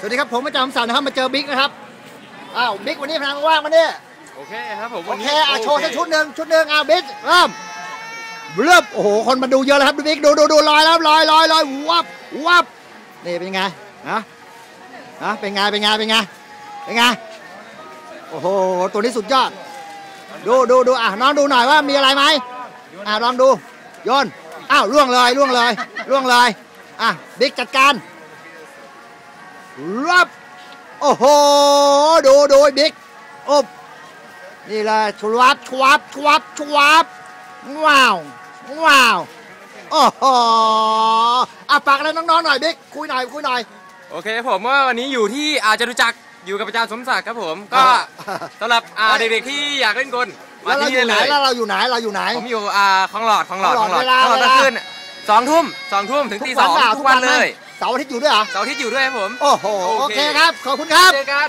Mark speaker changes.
Speaker 1: สวัสดีครับผมอาจารย์คำสันนะครับมาเจอบิ๊กนะครับอ้าวบิ๊กวันนี้พลังว่างมาเนี่ย
Speaker 2: โอเคครับผม
Speaker 1: โอ
Speaker 2: วัน
Speaker 1: เค
Speaker 2: นี้
Speaker 1: อะโชว์สักชุดหนึ่งชุดหนึ่งอ้าวบิ๊กเริ่มเริ่มโอ้โหคนมาดูเยอะแล้วครับดูบิ๊กดูดูดูลอยแล้วลอยลอยลอยวับวับนี่เป็นไงนะนะเป็นไงเป็นไงเป็นไงเป็นไงโอ้โหตัวนี้สุดยอด ดูดูดูอะน้องดูหน่อยว่ามีอะไรไหมอะลองดูโยนอ้าวล่วงเลยล่วงเลยล่วงเลยอะบิ๊กจัดการ รับ โอ้โห ดูดูไอ้บิ๊กโอบนี่เลยชวับชวับชวับชวับว้าว ว้าว โอ้โหอะฝากอะไรน้องๆหน่อยบิ๊กคุยหน่อยคุยหน่อย
Speaker 2: โอเคครับผมว่าวันนี้อยู่ที่อาจตุจักรอยู่กับอาจารย์สมศักดิ์ครับผม ก็
Speaker 1: อ่า
Speaker 2: สำหรับอ่าเด็กๆที่อยากเล่นกลมา
Speaker 1: แล้วเรา
Speaker 2: ที่
Speaker 1: อยู่
Speaker 2: นี่
Speaker 1: ไหน
Speaker 2: เลย
Speaker 1: แล้วเราอยู่ไหนเราอยู่ไหน
Speaker 2: ผมอยู่อ่าคลองหลอดคลองหลอด
Speaker 1: ค
Speaker 2: ค
Speaker 1: ล
Speaker 2: ล
Speaker 1: อ
Speaker 2: องง
Speaker 1: ห
Speaker 2: ห
Speaker 1: ล
Speaker 2: ล
Speaker 1: อ
Speaker 2: อ
Speaker 1: ด
Speaker 2: ด
Speaker 1: เวลา
Speaker 2: คลองหลอด
Speaker 1: เวลา
Speaker 2: ขึ้น สองทุ่มสองทุ่มถึงตีสอง
Speaker 1: เปล่า
Speaker 2: ทุกวัน
Speaker 1: ไหม
Speaker 2: เลย
Speaker 1: เสาร์อาทิตย์อยู่ด้วยเหรอ
Speaker 2: เสาร์อาทิตย์อยู่ด้วยครับผม
Speaker 1: โอ้โห
Speaker 2: โอ
Speaker 1: โอ
Speaker 2: เค
Speaker 1: เคครับ ขอบคุณครับ
Speaker 2: เจอกัน